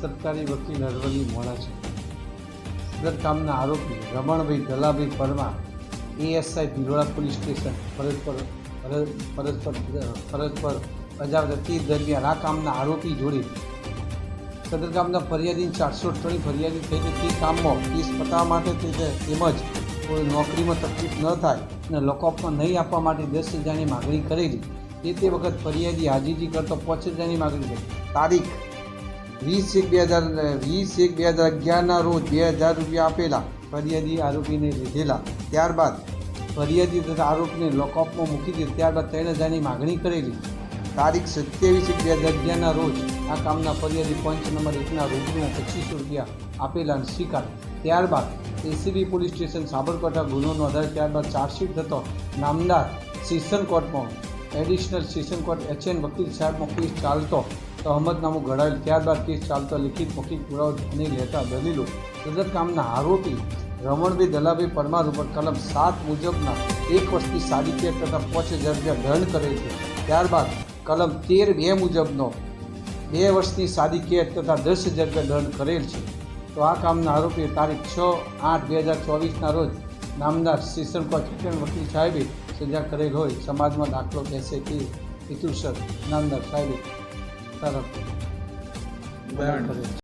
સરકારી વકીલ અરવલ્લી મોડા છે. સદર કામના આરોપી Ramanbhai Galabhai Parmar ASI Bhiloda police station ફરજ પર ફરજ પર ફરજ પર બજાવતા દરમિયાન આ કામના આરોપી જોડે સદરકામના ફરિયાદી ચારસો ત્રણ ફરિયાદી થઈ કે તે કામમાં કેસ પતાવવા માટે તે તેમજ કોઈ નોકરીમાં તકલીફ ન થાય અને લોકઅપમાં નહીં આપવા માટે દસ હજારની માગણી કરેલી. તે તે વખત ફરિયાદી હાજીજી કરતો પાંચ હજારની માગણી કરી. તારીખ વીસ એક બે હજાર વીસ એક બે હજાર અગિયારના રોજ બે હજાર રૂપિયા આપેલા ફરિયાદી આરોપીને લીધેલા. ત્યારબાદ ફરિયાદી તથા આરોપીને લોકઅપમાં મૂકી દીધી. ત્યારબાદ ત્રણ હજારની માગણી કરેલી. તારીખ સત્યાવીસ એક બે હજાર અગિયારના રોજ આ કામના ફરિયાદી પંચ નંબર એકના રૂબરૂમાં પચીસો રૂપિયા આપેલા અને સ્વીકાર ત્યારબાદ એસીબી પોલીસ સ્ટેશન સાબરકાંઠા ગુનો નોંધાય. ત્યારબાદ ચાર્જશીટ થતો નામદાર સેશન કોર્ટમાં એડિશનલ સેશન કોર્ટ એચએન વકીલ સાહેબમાં કેસ ચાલતો તો અહમદનામું ઘડાયેલ. ત્યારબાદ કેસ ચાલતો લિખિત મૌખિક પુરાવો ધ્યાને લેતા દલીલો. સદર કામના આરોપી રમણભાઈ દલાભાઈ પરમાર ઉપર કલમ સાત મુજબના એક વર્ષથી સાડી તેર તથા પાંચ હજાર રૂપિયા દંડ કરેલ છે. ત્યારબાદ કલમ તેર બે મુજબનો બે વર્ષની સાદી કેદ તથા દસ હજાર રૂપિયા દંડ કરેલ છે. તો આ કામના આરોપીએ તારીખ છ આઠ બે હજાર ચોવીસના રોજ નામદાર શિક્ષણ કોર્ટ ચૂંટણી વકીલ સાહેબે સજા કરેલ હોય. સમાજમાં દાખલો બેસે તે હેતુસર નામદાર સાહેબે તરફ દંડ કરેલ છે